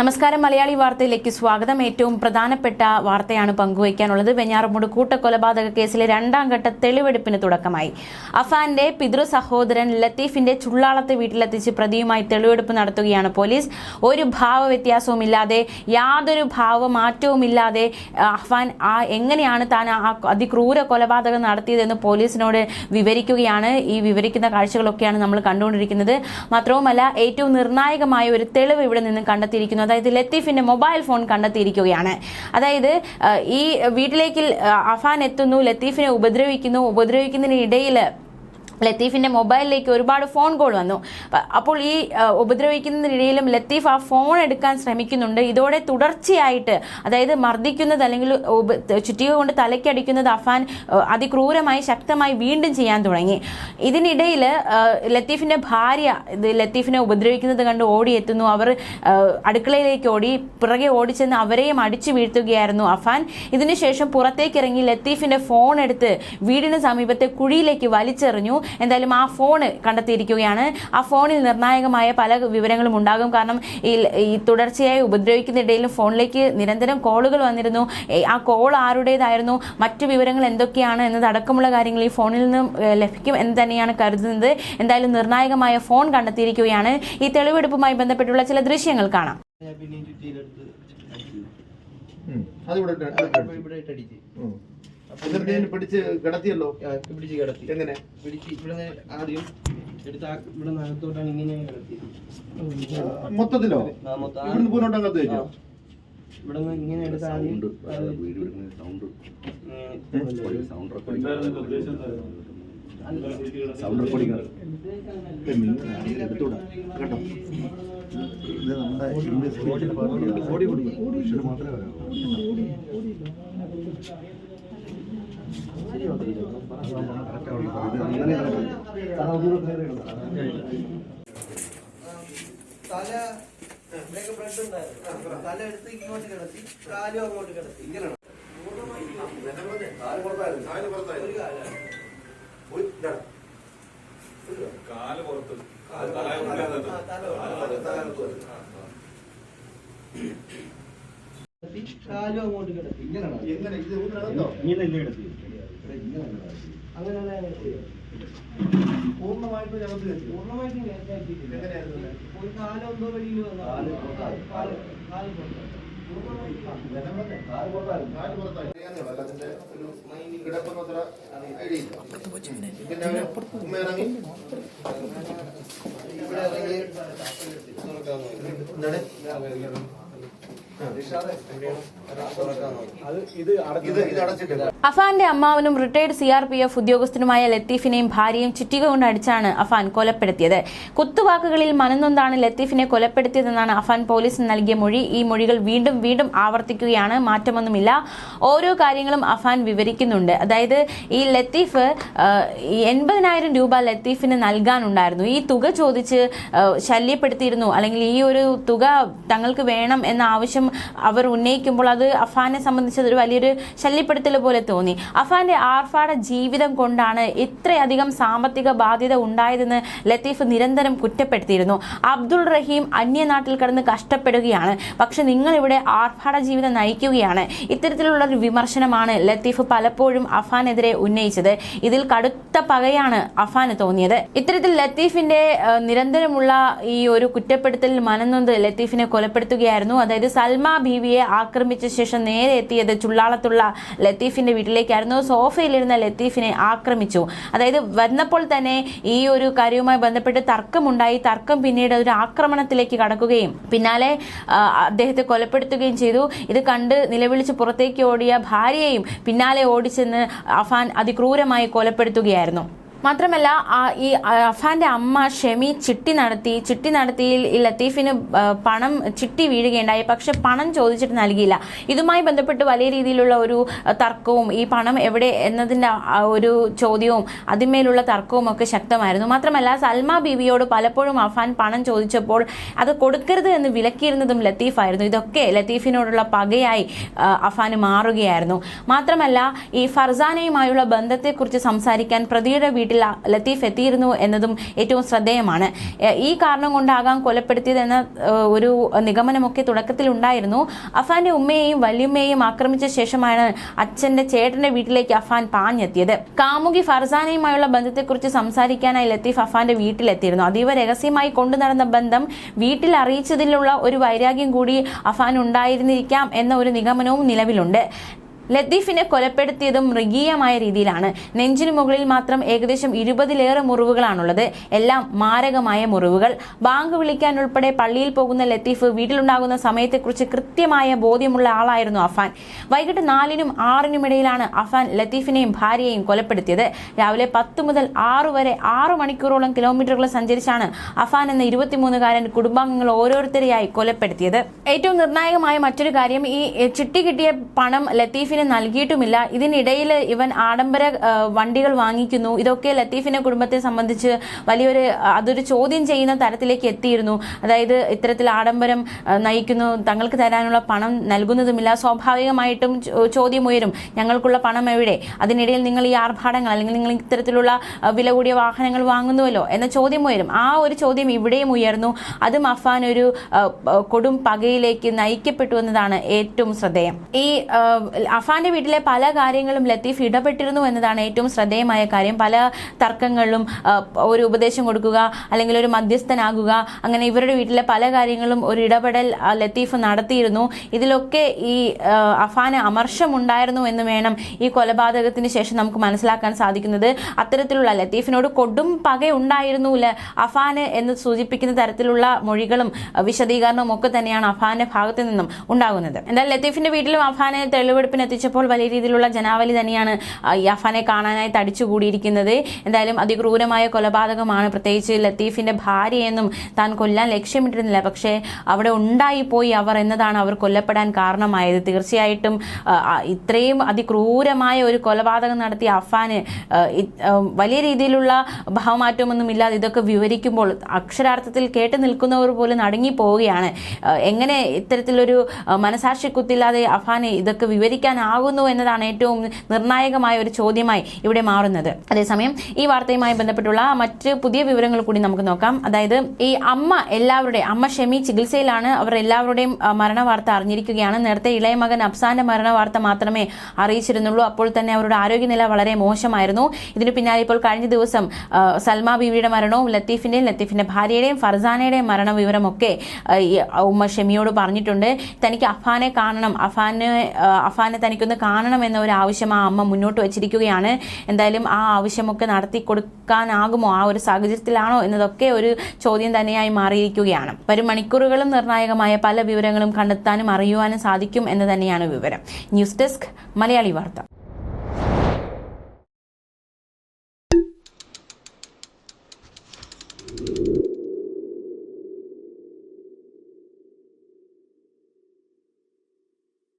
നമസ്കാരം. മലയാളി വാർത്തയിലേക്ക് സ്വാഗതം. ഏറ്റവും പ്രധാനപ്പെട്ട വാർത്തയാണ് പങ്കുവയ്ക്കാനുള്ളത്. വെഞ്ഞാറമൂട് കൂട്ടക്കൊലപാതക കേസിലെ രണ്ടാം ഘട്ട തെളിവെടുപ്പിന് തുടക്കമായി. അഫാന്റെ പിതൃ സഹോദരൻ ലത്തീഫിന്റെ ചുള്ളാളത്തെ വീട്ടിലെത്തിച്ച് പ്രതിയുമായി തെളിവെടുപ്പ് നടത്തുകയാണ് പോലീസ്. ഒരു ഭാവ വ്യത്യാസവുമില്ലാതെ യാതൊരു ഭാവമാറ്റവുമില്ലാതെ അഫാൻ ആ എങ്ങനെയാണ് താൻ ആ അതിക്രൂര കൊലപാതകം നടത്തിയതെന്ന് പോലീസിനോട് വിവരിക്കുകയാണ്. ഈ വിവരിക്കുന്ന കാഴ്ചകളൊക്കെയാണ് നമ്മൾ കണ്ടുകൊണ്ടിരിക്കുന്നത്. മാത്രവുമല്ല ഏറ്റവും നിർണായകമായ ഒരു തെളിവ് ഇവിടെ നിന്ന് കണ്ടെത്തിയിരിക്കുന്നു അതായത് ലത്തീഫിന്റെ മൊബൈൽ ഫോൺ കണ്ടെത്തിയിരിക്കുകയാണ്. അതായത് ഈ വീട്ടിലേക്ക് അഫാൻ എത്തുന്നു ലത്തീഫിനെ ഉപദ്രവിക്കുന്നു ഉപദ്രവിക്കുന്നതിനിടയിൽ ലത്തീഫിന്റെ മൊബൈലിലേക്ക് ഒരുപാട് ഫോൺ കോൾ വന്നു. അപ്പോൾ ഈ ഉപദ്രവിക്കുന്നതിനിടയിലും ലത്തീഫ് ആ ഫോൺ എടുക്കാൻ ശ്രമിക്കുന്നുണ്ട്. ഇതോടെ തുടർച്ചയായിട്ട് അതായത് മർദ്ദിക്കുന്നത് അല്ലെങ്കിൽ ചുറ്റിക കൊണ്ട് തലയ്ക്കടിക്കുന്നത് അഫാൻ അതിക്രൂരമായി ശക്തമായി വീണ്ടും ചെയ്യാൻ തുടങ്ങി. ഇതിനിടയിൽ ലത്തീഫിന്റെ ഭാര്യ ലത്തീഫിനെ ഉപദ്രവിക്കുന്നത് കണ്ട് ഓടിയെത്തുന്നു. അവർ അടുക്കളയിലേക്ക് ഓടി പിറകെ ഓടിച്ചെന്ന് അവരെയും അടിച്ചു വീഴ്ത്തുകയായിരുന്നു അഫാൻ. ഇതിനുശേഷം പുറത്തേക്ക് ഇറങ്ങി ലത്തീഫിന്റെ ഫോൺ എടുത്ത് വീടിന് സമീപത്തെ കുഴിയിലേക്ക് വലിച്ചെറിഞ്ഞു. എന്തായാലും ആ ഫോൺ കണ്ടെത്തിയിരിക്കുകയാണ്. ആ ഫോണിൽ നിർണായകമായ പല വിവരങ്ങളും ഉണ്ടാകും. കാരണം ഈ ഈ തുടർച്ചയായി ഉപദ്രവിക്കുന്നിടയിലും ഫോണിലേക്ക് നിരന്തരം കോളുകൾ വന്നിരുന്നു. ആ കോൾ ആരുടേതായിരുന്നു? മറ്റു വിവരങ്ങൾ എന്തൊക്കെയാണ് എന്നതടക്കമുള്ള കാര്യങ്ങൾ ഈ ഫോണിൽ നിന്നും ലഭിക്കും എന്ന് തന്നെയാണ് കരുതുന്നത്. എന്തായാലും നിർണായകമായ ഫോൺ കണ്ടെത്തിയിരിക്കുകയാണ്. ഈ തെളിവെടുപ്പുമായി ബന്ധപ്പെട്ടുള്ള ചില ദൃശ്യങ്ങൾ കാണാം. അതിവിടെ ഇട്ട് ഇവിടെ ഇട്ട് പിടിച്ച് കിടത്തിയല്ലോ? പിടിച്ച് കിടത്തി. എങ്ങനെ? പിടിച്ച് ഇവിടെ ആദ്യം എടുത്ത് ഇവിടെ അകത്തോട്ടാണ് ഇങ്ങനെ കിടത്തി മൊത്തത്തിലോ? ഇവിടുന്ന് പോയിട്ടോട്ട് അകത്ത് വെച്ചോ ഇവിടെ ഇങ്ങനെ എടുത്ത് ആദ്യം സൗണ്ട് റെക്കോർഡിംഗ് എടുത്തൂടാ കേട്ടോ. ഇത് നമ്മുടെ ഇൻവെസ്റ്റിഗേഷൻ ഓടി ഓടി മനുഷ്യർ മാത്രമേ അങ്ങനെ തല ഇവിടെയൊക്കെ ബ്ലഡ് ഉണ്ടായിരുന്നു തല എടുത്ത് ഇങ്ങോട്ട് കിടത്തി. കാലും അങ്ങോട്ട് കിടത്തി ഇങ്ങനെയാണ് കിടത്തി, കാലും അങ്ങോട്ട് കിടത്തി. എങ്ങനെ ഇത് ഇങ്ങനെ അങ്ങനെയാണ് ചെയ്തത്. പൂർണമായിട്ട് ഞങ്ങൾക്ക് പൂർണമായിട്ടും? ഒരു കാലം എന്തോ വെളിയിൽ വന്നു കിടപ്പൊന്നും അത്ര ഐഡിയ ഇല്ല. അഫാന്റെ അമ്മാവനും retired C R P F ഉദ്യോഗസ്ഥനുമായ ലത്തീഫിനെയും ഭാര്യയും ചുറ്റിക കൊണ്ട് അടിച്ചാണ് അഫാൻ കൊലപ്പെടുത്തിയത്. കുത്തുവാക്കുകളിൽ മനന്നൊന്താണ് ലത്തീഫിനെ കൊലപ്പെടുത്തിയതെന്നാണ് അഫാൻ പോലീസിന് നൽകിയ മൊഴി. ഈ മൊഴികൾ വീണ്ടും വീണ്ടും ആവർത്തിക്കുകയാണ്. മാറ്റമൊന്നുമില്ല. ഓരോ കാര്യങ്ങളും അഫാൻ വിവരിക്കുന്നുണ്ട്. അതായത് ഈ ലത്തീഫ് എൺപതിനായിരം രൂപ ലത്തീഫിന് നൽകാനുണ്ടായിരുന്നു. ഈ തുക ചോദിച്ച് ശല്യപ്പെടുത്തിയിരുന്നു. അല്ലെങ്കിൽ ഈ ഒരു തുക തങ്ങൾക്ക് വേണം എന്ന ആവശ്യം അവർ ഉന്നയിക്കുമ്പോൾ അത് അഫാനെ സംബന്ധിച്ച് അതൊരു വലിയൊരു ശല്യപ്പെടുത്തൽ പോലെ തോന്നി. അഫാന്റെ ആർഫാടെ ജീവിതം കൊണ്ടാണ് ഇത്രയധികം സാമ്പത്തിക ബാധ്യത ഉണ്ടായതെന്ന് ലത്തീഫ് നിരന്തരം കുറ്റപ്പെടുത്തിയിരുന്നു. അബ്ദുൾ റഹീം അന്യനാട്ടിൽ കിടന്ന് കഷ്ടപ്പെടുകയാണ്. പക്ഷെ നിങ്ങൾ ഇവിടെ ആർഭാട ജീവിതം നയിക്കുകയാണ്. ഇത്തരത്തിലുള്ള ഒരു വിമർശനമാണ് ലത്തീഫ് പലപ്പോഴും അഫാനെതിരെ ഉന്നയിച്ചത്. ഇതിൽ കടുത്ത പകയാണ് അഫാന് തോന്നിയത്. ഇത്തരത്തിൽ ലത്തീഫിന്റെ നിരന്തരമുള്ള ഈ ഒരു കുറ്റപ്പെടുത്തലിൽ മനന്നൊന്ന് ലത്തീഫിനെ കൊലപ്പെടുത്തുകയായിരുന്നു. അതായത് സൽമ ബീവിയെ ആക്രമിച്ച ശേഷം നേരെ എത്തിയത് ചുള്ളാളത്തുള്ള ലത്തീഫിന്റെ വീട്ടിലേക്കായിരുന്നു. സോഫയിലിരുന്ന ലത്തീഫിനെ ആക്രമിച്ചു. അതായത് വന്നപ്പോൾ തന്നെ ഈ ഒരു കാര്യവുമായി ബന്ധപ്പെട്ട് തർക്കമുണ്ടായി. തർക്കം പിന്നീട് ഒരു ആക്രമണത്തിലേക്ക് കടക്കുകയും പിന്നാലെ അദ്ദേഹത്തെ കൊലപ്പെടുത്തുകയും ചെയ്തു. ഇത് കണ്ട് നിലവിളിച്ച് പുറത്തേക്ക് ഓടിയ ഭാര്യയെയും പിന്നാലെ ഓടിച്ചെന്ന് അഫാൻ അതിക്രൂരമായി കൊലപ്പെടുത്തുകയായിരുന്നു. മാത്രമല്ല ഈ അഫാന്റെ അമ്മ ഷെമി ചിട്ടി നടത്തി ചിട്ടി നടത്തിയിൽ ലത്തീഫിന് പണം ചിട്ടി വീഴുകയുണ്ടായി. പക്ഷെ പണം ചോദിച്ചിട്ട് നൽകിയില്ല. ഇതുമായി ബന്ധപ്പെട്ട് വലിയ രീതിയിലുള്ള ഒരു തർക്കവും ഈ പണം എവിടെ എന്നതിന്റെ ഒരു ചോദ്യവും അതിന്മേലുള്ള തർക്കവും ഒക്കെ ശക്തമായിരുന്നു. മാത്രമല്ല സൽമ ബീവിയോട് പലപ്പോഴും അഫാൻ പണം ചോദിച്ചപ്പോൾ അത് കൊടുക്കരുത് എന്ന് വിലക്കിയിരുന്നതും ലത്തീഫായിരുന്നു. ഇതൊക്കെ ലത്തീഫിനോടുള്ള പകയായി അഫാന് മാറുകയായിരുന്നു. മാത്രമല്ല ഈ ഫർസാനയുമായുള്ള ബന്ധത്തെക്കുറിച്ച് സംസാരിക്കാൻ പ്രതിയുടെ വീട്ടിൽ വീട്ടിൽ ലത്തീഫ് എത്തിയിരുന്നു എന്നതും ഏറ്റവും ശ്രദ്ധേയമാണ്. ഈ കാരണം കൊണ്ടാകാം കൊലപ്പെടുത്തിയതെന്ന ഒരു നിഗമനമൊക്കെ തുടക്കത്തിൽ ഉണ്ടായിരുന്നു. അഫാന്റെ ഉമ്മയെയും വല്യമ്മയെയും ആക്രമിച്ച ശേഷമാണ് അച്ഛന്റെ ചേട്ടന്റെ വീട്ടിലേക്ക് അഫാൻ പാഞ്ഞെത്തിയത്. കാമുകി ഫർസാനയുമായുള്ള ബന്ധത്തെക്കുറിച്ച് സംസാരിക്കാനായി ലത്തീഫ് അഫാന്റെ വീട്ടിലെത്തിയിരുന്നു. അതീവ രഹസ്യമായി കൊണ്ടു നടന്ന ബന്ധം വീട്ടിൽ അറിയിച്ചതിലുള്ള ഒരു വൈരാഗ്യം കൂടി അഫാൻ ഉണ്ടായിരുന്നിരിക്കാം എന്ന ഒരു നിഗമനവും നിലവിലുണ്ട്. ലത്തീഫിനെ കൊലപ്പെടുത്തിയതും മൃഗീയമായ രീതിയിലാണ്. നെഞ്ചിനു മുകളിൽ മാത്രം ഏകദേശം ഇരുപതിലേറെ മുറിവുകളാണുള്ളത്. എല്ലാം മാരകമായ മുറിവുകൾ. ബാങ്ക് വിളിക്കാൻ ഉൾപ്പെടെ പള്ളിയിൽ പോകുന്ന ലത്തീഫ് വീട്ടിലുണ്ടാകുന്ന സമയത്തെക്കുറിച്ച് കൃത്യമായ ബോധ്യമുള്ള ആളായിരുന്നു അഫാൻ. വൈകിട്ട് നാലിനും ആറിനും ഇടയിലാണ് അഫാൻ ലത്തീഫിനെയും ഭാര്യയെയും കൊലപ്പെടുത്തിയത്. രാവിലെ പത്ത് മുതൽ ആറ് വരെ ആറു മണിക്കൂറോളം കിലോമീറ്ററുകൾ സഞ്ചരിച്ചാണ് അഫാൻ എന്ന ഇരുപത്തിമൂന്നുകാരൻ കുടുംബാംഗങ്ങൾ ഓരോരുത്തരെയായി കൊലപ്പെടുത്തിയത്. ഏറ്റവും നിർണായകമായ മറ്റൊരു കാര്യം ഈ ചിട്ടി കിട്ടിയ പണം ലത്തീഫിന് നൽകിയിട്ടുമില്ല. ഇതിനിടയിൽ ഇവൻ ആഡംബര വണ്ടികൾ വാങ്ങിക്കുന്നു. ഇതൊക്കെ ലത്തീഫിന്റെ കുടുംബത്തെ സംബന്ധിച്ച് വലിയൊരു അതൊരു ചോദ്യം ചെയ്യുന്ന തരത്തിലേക്ക് എത്തിയിരുന്നു. അതായത് ഇത്തരത്തിൽ ആഡംബരം നയിക്കുന്നു. തങ്ങൾക്ക് തരാനുള്ള പണം നൽകുന്നതുമില്ല. സ്വാഭാവികമായിട്ടും ചോദ്യം ഉയരും. ഞങ്ങൾക്കുള്ള പണം എവിടെ? അതിനിടയിൽ നിങ്ങൾ ഈ ആർഭാടങ്ങൾ അല്ലെങ്കിൽ നിങ്ങൾ ഇത്തരത്തിലുള്ള വില കൂടിയ വാഹനങ്ങൾ വാങ്ങുന്നുവല്ലോ എന്ന ചോദ്യം ഉയരും. ആ ഒരു ചോദ്യം ഇവിടെയും ഉയർന്നു. അതും അഫാൻ ഒരു കൊടും പകയിലേക്ക് നയിക്കപ്പെട്ടു എന്നതാണ് ഏറ്റവും ശ്രദ്ധേയം. ഈ അഫാന്റെ വീട്ടിലെ പല കാര്യങ്ങളും ലത്തീഫ് ഇടപെട്ടിരുന്നു എന്നതാണ് ഏറ്റവും ശ്രദ്ധേയമായ കാര്യം. പല തർക്കങ്ങളിലും ഒരു ഉപദേശം കൊടുക്കുക അല്ലെങ്കിൽ ഒരു മധ്യസ്ഥനാകുക അങ്ങനെ ഇവരുടെ വീട്ടിലെ പല കാര്യങ്ങളും ഒരു ഇടപെടൽ ലത്തീഫ് നടത്തിയിരുന്നു. ഇതിലൊക്കെ ഈ അഫാന് അമർഷമുണ്ടായിരുന്നു എന്ന് വേണം ഈ കൊലപാതകത്തിന് ശേഷം നമുക്ക് മനസ്സിലാക്കാൻ സാധിക്കുന്നത്. അത്തരത്തിലുള്ള ലത്തീഫിനോട് കൊടും പക ഉണ്ടായിരുന്നു അഫാന് എന്ന് സൂചിപ്പിക്കുന്ന തരത്തിലുള്ള മൊഴികളും വിശദീകരണവും ഒക്കെ തന്നെയാണ് അഫാന്റെ ഭാഗത്തു നിന്നും ഉണ്ടാകുന്നത്. എന്തായാലും ലത്തീഫിന്റെ വീട്ടിലും അഫാനെ തെളിവെടുപ്പിന് എത്തിച്ചപ്പോൾ വലിയ രീതിയിലുള്ള ജനാവലി തന്നെയാണ് യഫാനെ കാണാനായി തടിച്ചുകൂടിയിരിക്കുന്നത്. എന്തായാലും അതിക്രൂരമായ കൊലപാതകമാണ് പ്രത്യേകിച്ച് ലത്തീഫിന്റെ ഭാര്യയെന്നും താൻ കൊല്ലാൻ ലക്ഷ്യമിട്ടിരുന്നില്ല. പക്ഷേ അവിടെ ഉണ്ടായിപ്പോയി അവർ എന്നതാണ് അവർ കൊല്ലപ്പെടാൻ കാരണമായത്. തീർച്ചയായിട്ടും ഇത്രയും അതിക്രൂരമായ ഒരു കൊലപാതകം നടത്തിയ അഫാന് വലിയ രീതിയിലുള്ള ഭാവമാറ്റമൊന്നും ഇല്ലാതെ ഇതൊക്കെ വിവരിക്കുമ്പോൾ അക്ഷരാർത്ഥത്തിൽ കേട്ട് നിൽക്കുന്നവർ പോലും അടങ്ങിപ്പോവുകയാണ് പോവുകയാണ് എങ്ങനെ ഇത്തരത്തിലൊരു മനസാക്ഷി കുത്തില്ലാതെ അഫാന് ഇതൊക്കെ വിവരിക്കാനാകുന്നു എന്നതാണ് ഏറ്റവും നിർണായകമായ ഒരു ചോദ്യമായി ഇവിടെ മാറുന്നത്. അതേസമയം ഈ വാർത്തയുമായി ബന്ധപ്പെട്ടുള്ള മറ്റ് പുതിയ വിവരങ്ങൾ കൂടി നമുക്ക് നോക്കാം. അതായത് ഈ അമ്മ എല്ലാവരുടെയും അമ്മ ഷെമി ചികിത്സയിലാണ് അവർ എല്ലാവരുടെയും മരണ വാർത്ത അറിഞ്ഞിരിക്കുകയാണ്. നേരത്തെ ഇളയ മകൻ അഫ്സാന്റെ മരണ വാർത്ത മാത്രമേ അറിയിച്ചിരുന്നുള്ളൂ. അപ്പോൾ തന്നെ അവരുടെ ആരോഗ്യനില വളരെ മോശമായിരുന്നു. ഇതിനു പിന്നാലെ ഇപ്പോൾ കഴിഞ്ഞ ദിവസം സൽമ ബീവിയുടെ മരണവും ലത്തീഫിന്റെയും ലത്തീഫിന്റെ ഭാര്യയുടെയും ഫർസാനയുടെയും മരണ വിവരമൊക്കെ ഉമ്മ ഷെമിയോട് പറഞ്ഞിട്ടുണ്ട്. തനിക്ക് അഫാനെ കാണണം. അഫാനെ അഫാനെ തനിക്കൊന്ന് കാണണം ഒരു ആവശ്യം ആ അമ്മ മുന്നോട്ട് വെച്ചിരിക്കുകയാണ്. എന്തായാലും ആ ആവശ്യമൊക്കെ നടത്തി കൊടുക്കാനാകുമോ? ആ ഒരു സാഹചര്യത്തിലാണോ എന്നതൊക്കെ ഒരു ചോദ്യം തന്നെയായി മാറിയിരിക്കുകയാണ്. വരും മണിക്കൂറുകളും നിർണായകമായ പല വിവരങ്ങളും കണ്ടെത്താനും അറിയുവാനും സാധിക്കും എന്ന് തന്നെയാണ് വിവരം. ന്യൂസ് ഡെസ്ക് മലയാളി വാർത്ത.